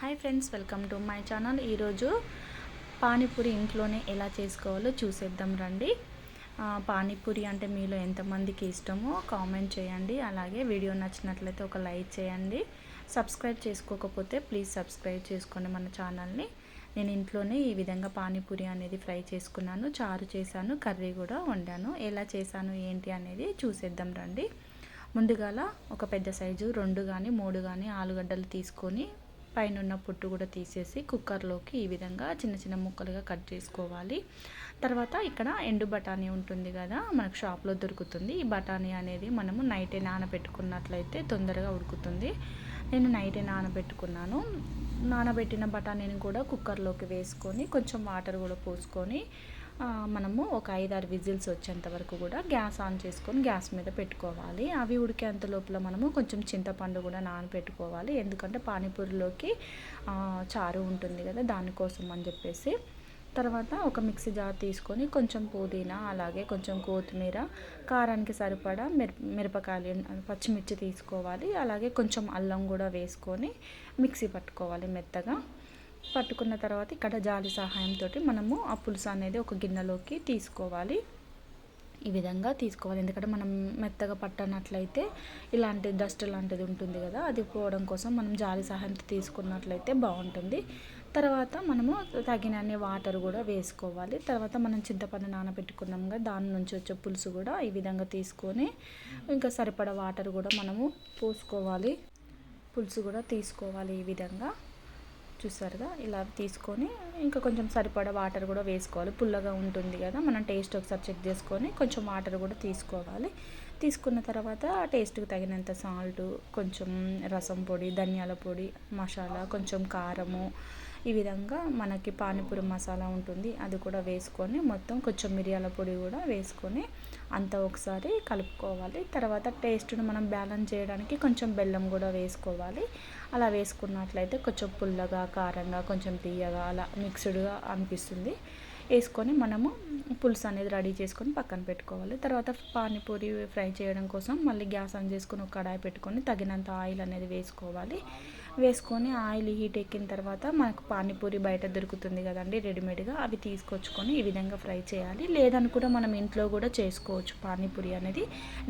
Hi friends welcome to my channel. ఈరోజు పానీపూరి ఇంట్లోనే ఎలా చేసుకోవాలో చూసేద్దాం రండి. పానీపూరి అంటే మీలో ఎంతమందికి ఇష్టమో కామెంట్ చేయండి. అలాగే వీడియో నచ్చినట్లయితే ఒక లైక్ చేయండి. సబ్స్క్రైబ్ చేసుకోకపోతే ప్లీజ్ సబ్స్క్రైబ్ చేసుకోండి మన ఛానల్ని. నేను ఇంట్లోనే ఈ విధంగా పానీపూరి అనేది ఫ్రై చేసుకున్నాను. చారు చేశాను కర్రీ కూడా వండాను. ఎలా చేశాను ఏంటి అనేది చూసేద్దాం రండి. ముందుగాల ఒక పెద్ద సైజు రెండు కానీ మూడు కానీ ఆలుగడ్డలు తీసుకొని పైన ఉన్న పొట్టు కూడా తీసేసి కుక్కర్లోకి ఈ విధంగా చిన్న చిన్న ముక్కలుగా కట్ చేసుకోవాలి. తర్వాత ఇక్కడ ఎండు బఠానీ ఉంటుంది కదా మనకు షాప్లో దొరుకుతుంది. ఈ బఠానీ అనేది మనము నైటే నానబెట్టుకున్నట్లయితే తొందరగా ఉడుకుతుంది. నేను నైటే నానబెట్టుకున్నాను. నానబెట్టిన బఠానీని కూడా కుక్కర్లోకి వేసుకొని కొంచెం వాటర్ కూడా పోసుకొని మనము ఒక ఐదారు విజిల్స్ వచ్చేంత వరకు కూడా గ్యాస్ ఆన్ చేసుకొని గ్యాస్ మీద పెట్టుకోవాలి. అవి ఉడికేంత లోపల మనము కొంచెం చింతపండు కూడా నానబెట్టుకోవాలి ఎందుకంటే పానీపూరిలోకి చారు ఉంటుంది కదా దానికోసం అని చెప్పేసి. తర్వాత ఒక మిక్సీ జార్ తీసుకొని కొంచెం పుదీనా అలాగే కొంచెం కొత్తిమీర కారానికి సరిపడా మిర మిరపకాయలు పచ్చిమిర్చి తీసుకోవాలి. అలాగే కొంచెం అల్లం కూడా వేసుకొని మిక్సీ పట్టుకోవాలి మెత్తగా. పట్టుకున్న తర్వాత ఇక్కడ జాలి సహాయంతో మనము ఆ పులుసు అనేది ఒక గిన్నెలోకి తీసుకోవాలి. ఈ విధంగా తీసుకోవాలి. ఎందుకంటే మనం మెత్తగా పట్టనట్లయితే ఇలాంటి డస్ట్ లాంటిది ఉంటుంది కదా అది పోవడం కోసం మనం జాలి సహాయంతో తీసుకున్నట్లయితే బాగుంటుంది. తర్వాత మనము తగినన్ని వాటర్ కూడా వేసుకోవాలి. తర్వాత మనం చింతపండు నానబెట్టుకున్నాం కదా దాని నుంచి వచ్చే పులుసు కూడా ఈ విధంగా తీసుకొని ఇంకా సరిపడా వాటర్ కూడా మనము పోసుకోవాలి. పులుసు కూడా తీసుకోవాలి ఈ విధంగా. చూసారుగా ఇలా తీసుకొని ఇంకా కొంచెం సరిపడా వాటర్ కూడా వేసుకోవాలి. పుల్లగా ఉంటుంది కదా మనం టేస్ట్ ఒకసారి చెక్ చేసుకొని కొంచెం వాటర్ కూడా తీసుకోవాలి. తీసుకున్న తర్వాత టేస్ట్కి తగినంత సాల్ట్ కొంచెం రసం పొడి ధనియాల పొడి మసాలా కొంచెం కారము ఈ విధంగా మనకి పానీపూరి మసాలా ఉంటుంది. అది కూడా వేసుకొని మొత్తం కొంచెం మిరియాల పొడి కూడా వేసుకొని అంతా ఒకసారి కలుపుకోవాలి. తర్వాత టేస్ట్ను మనం బ్యాలెన్స్ చేయడానికి కొంచెం బెల్లం కూడా వేసుకోవాలి. అలా వేసుకున్నట్లయితే కొంచెం పుల్లగా కారంగా కొంచెం తీయగా అలా మిక్స్డ్గా అనిపిస్తుంది. వేసుకొని మనము పులుసు అనేది రెడీ చేసుకొని పక్కన పెట్టుకోవాలి. తర్వాత పానీపూరి ఫ్రై చేయడం కోసం మళ్ళీ గ్యాస్ ఆన్ చేసుకొని ఒక కడాయి పెట్టుకొని తగినంత ఆయిల్ అనేది వేసుకోవాలి. వేసుకొని ఆయిల్ హీట్ ఎక్కిన తర్వాత మనకు పానీపూరి బయట దొరుకుతుంది కదండి రెడీమేడ్గా అవి తీసుకొచ్చుకొని ఈ విధంగా ఫ్రై చేయాలి. లేదని కూడా మనం ఇంట్లో కూడా చేసుకోవచ్చు పానీపూరి అనేది.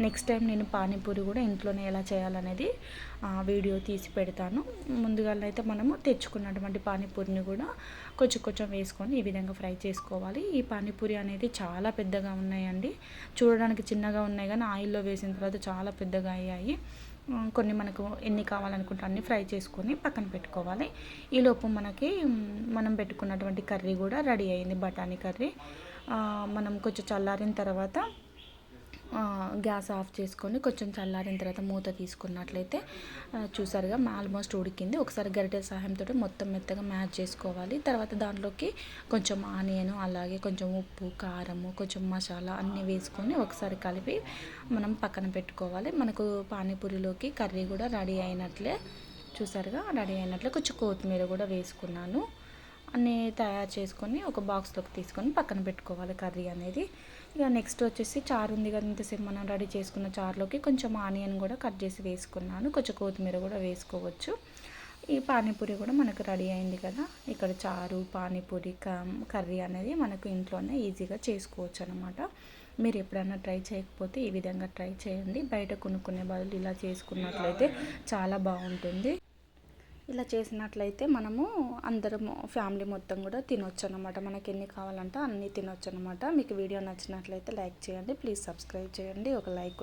నెక్స్ట్ టైం నేను పానీపూరి కూడా ఇంట్లోనే ఎలా చేయాలనేది వీడియో తీసి పెడతాను. ముందుగా అయితే మనము తెచ్చుకున్నటువంటి పానీపూరిని కూడా కొంచెం కొంచెం వేసుకొని ఈ విధంగా ఫ్రై చేసుకోవాలి. ఈ పానీపూరి అనేది అనేది చాలా పెద్దగా ఉన్నాయండి. చూడడానికి చిన్నగా ఉన్నాయి కానీ ఆయిల్లో వేసిన తర్వాత చాలా పెద్దగా అయ్యాయి. కొన్ని మనకు ఎన్ని కావాలనుకుంటే అన్ని ఫ్రై చేసుకొని పక్కన పెట్టుకోవాలి. ఈలోపు మనకి మనం పెట్టుకున్నటువంటి కర్రీ కూడా రెడీ అయింది బఠానీ కర్రీ. మనం కొంచెం చల్లారిన తర్వాత గ్యాస్ ఆఫ్ చేసుకొని కొంచెం చల్లారిన తర్వాత మూత తీసుకున్నట్లయితే చూసారుగా ఆల్మోస్ట్ ఉడికింది. ఒకసారి గరిటె సహాయంతో మొత్తం మెత్తగా మ్యాచ్ చేసుకోవాలి. తర్వాత దాంట్లోకి కొంచెం ఆనియన్ అలాగే కొంచెం ఉప్పు కారము కొంచెం మసాలా అన్నీ వేసుకొని ఒకసారి కలిపి మనం పక్కన పెట్టుకోవాలి. మనకు పానీపూరిలోకి కర్రీ కూడా రెడీ అయినట్లే చూసారుగా రెడీ అయినట్లే. కొంచెం కొత్తిమీర కూడా వేసుకున్నాను. అన్నీ తయారు చేసుకొని ఒక బాక్స్లోకి తీసుకొని పక్కన పెట్టుకోవాలి కర్రీ అనేది. ఇక నెక్స్ట్ వచ్చేసి చారు ఉంది కదా ఇంతసేపు మనం రెడీ చేసుకున్న చారులోకి కొంచెం ఆనియన్ కూడా కట్ చేసి వేసుకున్నాను. కొంచెం కొత్తిమీర కూడా వేసుకోవచ్చు. ఈ పానీపూరి కూడా మనకు రెడీ అయింది కదా. ఇక్కడ చారు పానీపూరి క- కర్రీ అనేది మనకు ఇంట్లోనే ఈజీగా చేసుకోవచ్చు అనమాట మీరు ఎప్పుడైనా ట్రై చేయకపోతే ఈ విధంగా ట్రై చేయండి. బయట కొనుక్కునే బదులు ఇలా చేసుకున్నట్లయితే చాలా బాగుంటుంది. ఇలా చేసినట్లయితే మనము అందరము ఫ్యామిలీ మొత్తం కూడా తినొచ్చు అనమాట మనకి ఎన్ని కావాలంటే అన్నీ తినొచ్చు అనమాట మీకు వీడియో నచ్చినట్లయితే లైక్ చేయండి ప్లీజ్ సబ్స్క్రైబ్ చేయండి. ఒక లైక్